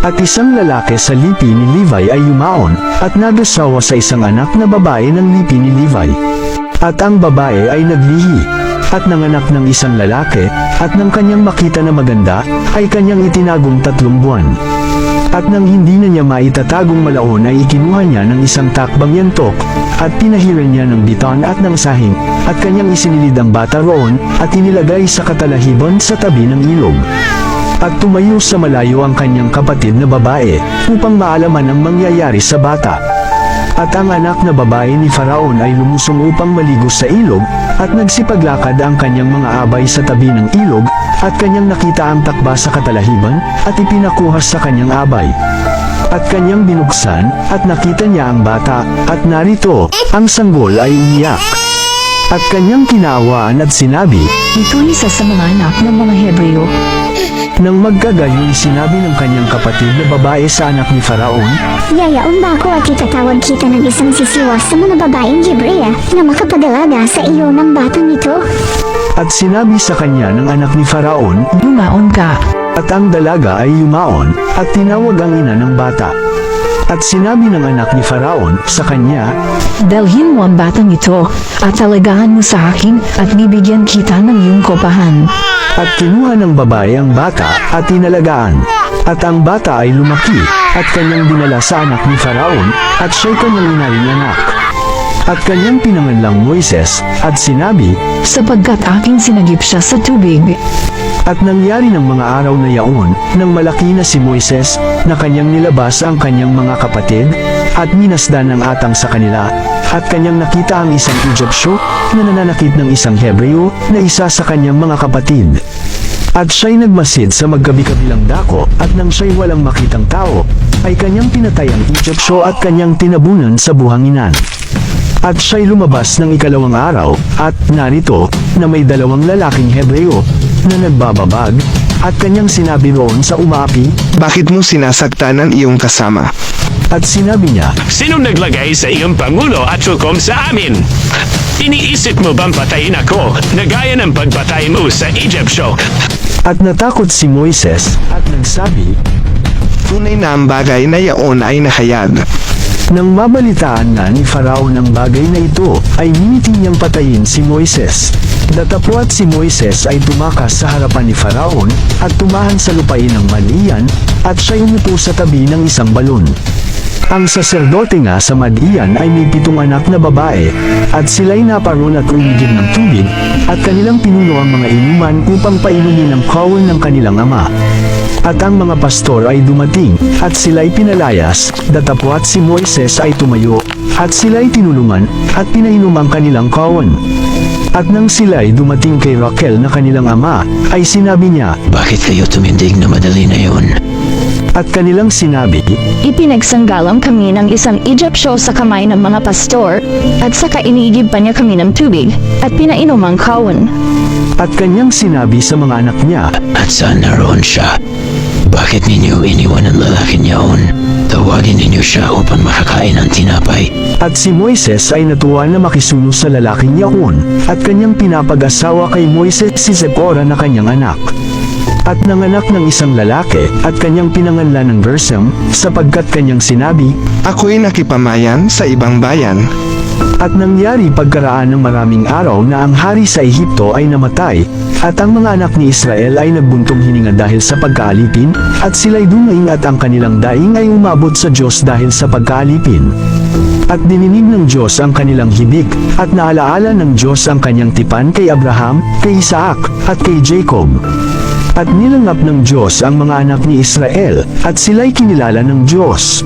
At isang lalaki sa lipi ni Levi ay yumaon, at nagasawa sa isang anak na babae ng lipi ni Levi. At ang babae ay naglihi, at nanganak ng isang lalaki, at nang kanyang makita na maganda, ay kanyang itinagong tatlong buwan. At nang hindi na niya maitatagong malaon ay ikinuha niya ng isang takbang yantok, at pinahiran niya ng biton at ng sahing, at kanyang isinilid ang bata roon, at inilagay sa katalahiban sa tabi ng ilog. At tumayo sa malayo ang kanyang kapatid na babae, upang maalaman ang mangyayari sa bata. At ang anak na babae ni Faraon ay lumusong upang maligo sa ilog, at nagsipaglakad ang kanyang mga abay sa tabi ng ilog, at kanyang nakita ang takba sa katalahiban, at ipinakuha sa kanyang abay. At kanyang binuksan, at nakita niya ang bata, at narito, ang sanggol ay umiyak. At kanyang kinawaan at sinabi, Ito isa sa mga anak ng mga Hebreo. Nang magkagayon sinabi ng kanyang kapatid na babae sa anak ni Faraon, Yayaon ba ako at itatawag kita ng isang sisiwas sa mga babaeng Hebrea na makapadalaga sa iyo ng batang ito? at sinabi sa kanya ng anak ni Faraon, Lumaon ka. At ang dalaga ay yumaon, at tinawag ang ina ng bata. At sinabi ng anak ni Faraon sa kanya, Dalhin mo ang batang ito at talagahan mo sa akin at bibigyan kita ng iyong kopahan. At kinuha ng babae ang bata at tinalagaan. At ang bata ay lumaki, at kanyang dinala sa anak ni Faraon, at siya'y kanyang inaling anak. At kanyang pinanganlang Moises, at sinabi, Sapagkat aking sinagip siya sa tubig. At nangyari ng mga araw na yaon, nang malaki na si Moises, na kanyang nilabas ang kanyang mga kapatid, at minasdan ang atang sa kanila, at kanyang nakita ang isang Egyptyo, na nananakit ng isang Hebreo, na isa sa kanyang mga kapatid. At siya'y nagmasid sa magkabi-kabilang dako, at nang siya'y walang makitang tao, ay kanyang pinatay ang Egyptyo at kanyang tinabunan sa buhanginan. At siya'y lumabas ng ikalawang araw, at narito, na may dalawang lalaking Hebreo, na nagbababag, at kanyang sinabi roon sa umaapi, Bakit mo sinasaktan ang iyong kasama? at sinabi niya, Sino naglagay sa iyong pangulo at hukom sa amin? Iniisip mo bang patayin ako na gaya ng pagpatay mo sa Egyptyo? at natakot si Moises, at nagsabi, Tunay na ang bagay na yaon ay nahayag. Nang mabalitaan na ni Faraon ang bagay na ito, ay miniti niyang patayin si Moises. Datapwat si Moises ay tumakas sa harapan ni Faraon, at tumahan sa lupain ng malian, at siya umupo sa tabi ng isang balon. Ang saserdote nga sa Madian ay may pitong anak na babae, at sila'y naparoon at umigib ng tubig, at kanilang pinuno ang mga inuman upang painumin ang kawal ng kanilang ama. At ang mga pastor ay dumating, at sila'y pinalayas, datapwat si Moises ay tumayo, at sila'y tinulungan, at pinainom ang kanilang kawan. At nang sila'y dumating kay Raquel na kanilang ama, ay sinabi niya, Bakit kayo tumindig na madali na yun? At kanilang sinabi, Ipinagsanggalang kami ng isang Egyptyo sa kamay ng mga pastor at saka iniigib pa niya kami ng tubig at pinainom ang kawan. at kanyang sinabi sa mga anak niya, At saan naroon siya? Bakit ninyo iniwan ang lalaki niyaon? Tawagin ninyo siya upang makakain ng tinapay. At si Moises ay natuwa na makisuno sa lalaking yaon, at kanyang pinapag-asawa kay Moises si Zipporah na kanyang anak. At nanganak ng isang lalaki, at kanyang pinanganlan ng Gersem, sapagkat kanyang sinabi, Ako'y nakipamayan sa ibang bayan. at nangyari pagkaraan ng maraming araw na ang hari sa Ehipto ay namatay, at ang mga anak ni Israel ay nagbuntong hininga dahil sa pagkaalipin, at sila'y dumaing at ang kanilang daing ay umabot sa Diyos dahil sa pagkaalipin. At dininig ng Diyos ang kanilang hibik, at naalaala ng Diyos ang kanyang tipan kay Abraham, kay Isaac, at kay Jacob. At nilangap ng Diyos ang mga anak ni Israel, at sila'y kinilala ng Diyos.